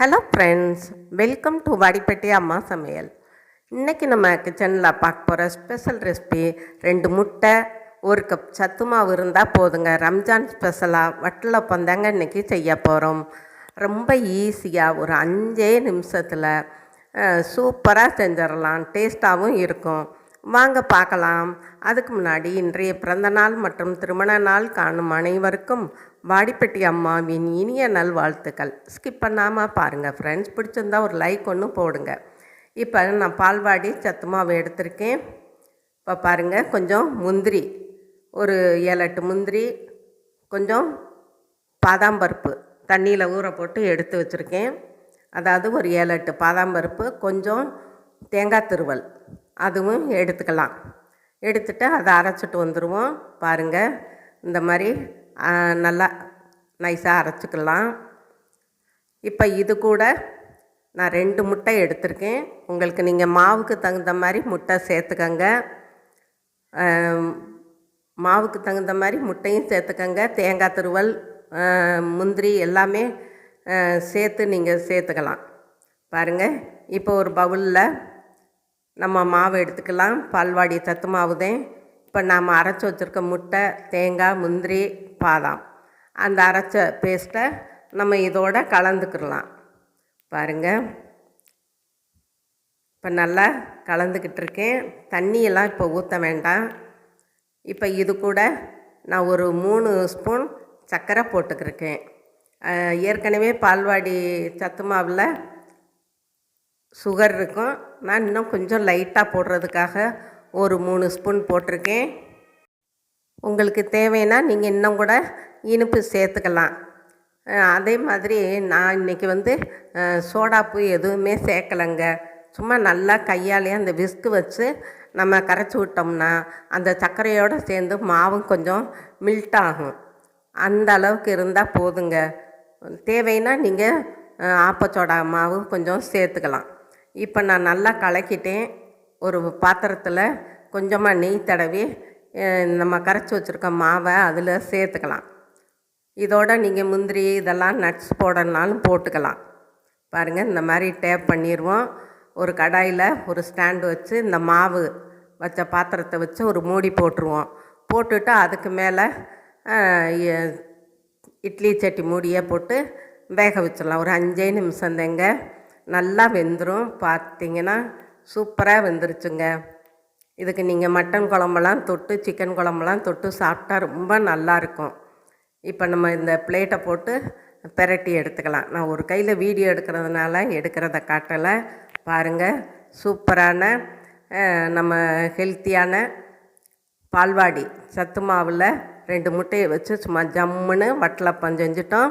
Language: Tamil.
Hello friends welcome to Vadipatti அம்மா சமையல் இன்றைக்கி நம்ம கிச்சனில் பார்க்க போகிற ஸ்பெஷல் ரெசிபி ரெண்டு முட்டை ஒரு கப் சத்து மாவு இருந்தால் போதுங்க. ரம்ஜான் ஸ்பெஷலாக வட்டில் பந்தாங்க இன்றைக்கி செய்ய போகிறோம் ரொம்ப ஈஸியாக ஒரு அஞ்சே நிமிஷத்தில் சூப்பராக செஞ்சிடலாம். டேஸ்ட்டாகவும் இருக்கும். வாங்க பார்க்கலாம். அதுக்கு முன்னாடி இன்றைய பிறந்த நாள் மற்றும் திருமண நாள் காணும் அனைவருக்கும் வாடிப்பட்டி அம்மாவின் இனிய நல்வாழ்த்துக்கள். ஸ்கிப் பண்ணாமல் பாருங்கள் ஃப்ரெண்ட்ஸ் பிடிச்சிருந்தா ஒரு லைக் ஒன்று போடுங்க. இப்போ நான் பால்வாடி சத்து மாவு எடுத்திருக்கேன். இப்போ பாருங்கள் கொஞ்சம் முந்திரி ஒரு ஏழு எட்டு முந்திரி கொஞ்சம் பாதாம் பருப்பு தண்ணியில் ஊற போட்டு எடுத்து வச்சுருக்கேன். அதாவது ஒரு ஏழு எட்டு பாதாம் பருப்பு கொஞ்சம் தேங்காய் திருவல். அதுவும் எடுத்துக்கலாம். எடுத்துட்டு அதை அரைச்சிட்டு வந்துடுவோம் பாருங்கள் இந்த மாதிரி நல்லா நைஸாக அரைச்சிக்கலாம். இப்போ இது கூட நான் ரெண்டு முட்டை எடுத்திருக்கேன். உங்களுக்கு நீங்கள் மாவுக்கு தகுந்த மாதிரி முட்டை சேர்த்துக்கங்க. மாவுக்கு தகுந்த மாதிரி முட்டையும் சேர்த்துக்கங்க. தேங்காய் துருவல் முந்திரி எல்லாமே சேர்த்து நீங்கள் சேர்த்துக்கலாம். பாருங்கள் இப்போ ஒரு பவுலில் நம்ம மாவு எடுத்துக்கலாம். பால்வாடி சத்து மாவு தான். இப்போ நாம் அரைச்சி வச்சுருக்க முட்டை தேங்காய் முந்திரி பாதாம். அந்த அரைச்ச பேஸ்ட்டை நம்ம இதோட கலந்துக்கிடலாம். பாருங்கள் இப்போ நல்லா கலந்துக்கிட்டு இருக்கேன். தண்ணியெல்லாம் இப்போ ஊற்ற வேண்டாம். இப்போ இது கூட நான் ஒரு மூணு ஸ்பூன் சர்க்கரை போட்டுக்கிருக்கேன். ஏற்கனவே பால்வாடி சத்து மாவில் சுகர் இருக்கும். நான் இன்னும் கொஞ்சம் லைட்டாக போடுறதுக்காக ஒரு மூணு ஸ்பூன் போட்டிருக்கேன். உங்களுக்கு தேவைன்னா நீங்கள் இன்னும் கூட இனிப்பு சேர்த்துக்கலாம். அதே மாதிரி நான் இன்றைக்கி வந்து சோடாப்பு எதுவுமே சேர்க்கலைங்க. சும்மா நல்லா கையாலே அந்த விஸ்கு வச்சு நம்ம கரைச்சி விட்டோம்னா அந்த சர்க்கரையோடு சேர்ந்து மாவும் கொஞ்சம் மில்ட் ஆகும். அந்த அளவுக்கு இருந்தால் போதுங்க. தேவைன்னா நீங்கள் ஆப்பச்சோடா மாவு கொஞ்சம் சேர்த்துக்கலாம். இப்போ நான் நல்லா கலக்கிட்டேன். ஒரு பாத்திரத்தில் கொஞ்சமாக நெய் தடவி நம்ம கரைச்சி வச்சுருக்க மாவை அதில் சேர்த்துக்கலாம். இதோட நீங்கள் முந்திரி இதெல்லாம் நட்ஸ் போடணுன்னாலும் போட்டுக்கலாம். பாருங்கள் இந்த மாதிரி டேப் பண்ணிடுவோம் ஒரு கடாயில் ஒரு ஸ்டாண்டு வச்சு இந்த மாவு வச்ச பாத்திரத்தை வச்சு ஒரு மூடி போட்டுருவோம். போட்டுட்டு அதுக்கு மேலே இட்லி சட்டி மூடியை போட்டு வேக வச்சிடலாம். ஒரு அஞ்சே நிமிஷம் தேங்க. நல்லா வெந்துடும் பார்த்தீங்கன்னா சூப்பராக வெந்துருச்சுங்க. இதுக்கு நீங்கள் மட்டன் குழம்பெல்லாம் தொட்டு சிக்கன் குழம்பெல்லாம் தொட்டு சாப்பிட்டா ரொம்ப நல்லாயிருக்கும் இப்போ நம்ம இந்த பிளேட்டை போட்டு பெரட்டி எடுத்துக்கலாம். நான் ஒரு கையில் வீடியோ எடுக்கிறதுனால எடுக்கிறத காட்டலை. பாருங்கள் சூப்பரான நம்ம ஹெல்த்தியான பால்வாடி. சத்து மாவில் ரெண்டு முட்டையை வச்சு சும்மா ஜம்முன்னு வட்டில் செஞ்சுட்டோம்.